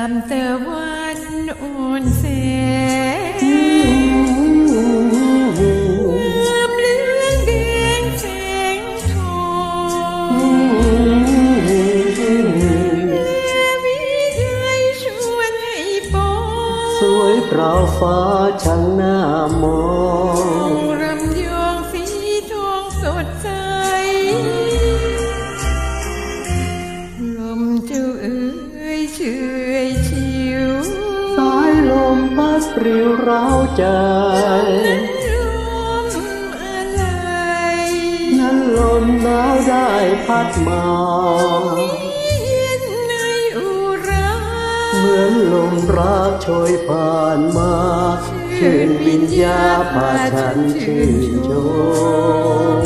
ามตะวันอุ่นแสงงามเหลืองแดงแสงทองและวิไลชวนให้ปอง สวยเปล่าฟ้าช่างหน้ามอง รำยองสีทองสดใส ลมเจ้าเอ๋ยเชิวสาย มพัดปลิวเร้าใจลมอะไรนั้นลมหนาวได้พัดมาเย็นในอุราเหมือนลมรักโชยผ่านมาชื่นวิญญาพาฉันชื่นชม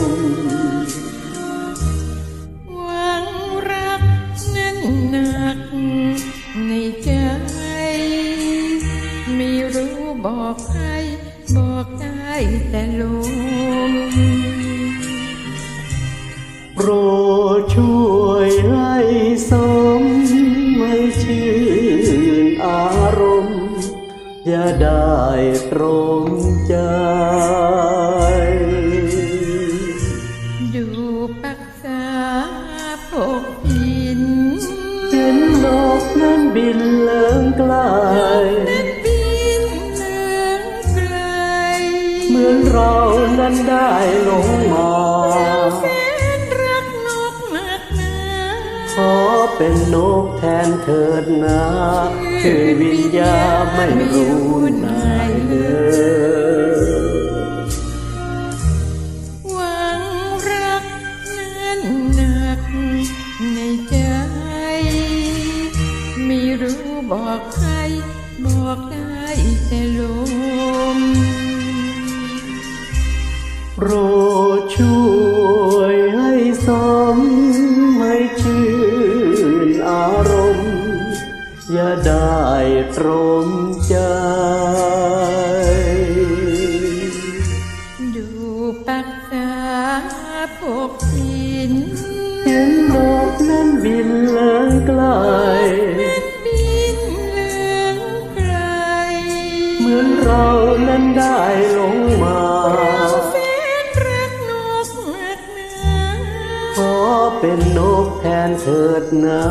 หวังรักนั้นหนักในใจ บอกใครบอกได้แต่ลมโปรดช่วยให้สมไม่ชื่นอารมณ์ อย่าได้ตรงใจดูปักษาพกหินเห็นนกนั้นบินเลิงไกลนั้ เหมือนเรานั้นได้หลงมาแสนรักนกหนักหนาขอเป็นนกแทนเถิดนะชื่อวิญญาไม่รู้นายเลยหวังรักนั้นหนักในใจ ไม่รู้บอกใครบอกได้แต่ลม โปรดช่วยให้สมให้ชื่นอารมณ์ อย่าได้ตรมใจดูปักษาพกหินเห็นนกนั้นบินเลิงไกลนั้นบินเลืองไกลเหมือนเรานั้นได้ลงมา เป็นนกแทนเถิดนะ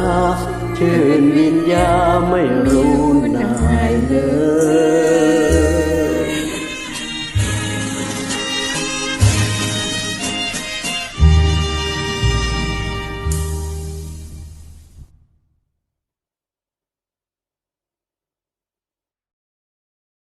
ชื่นวิญญาไม่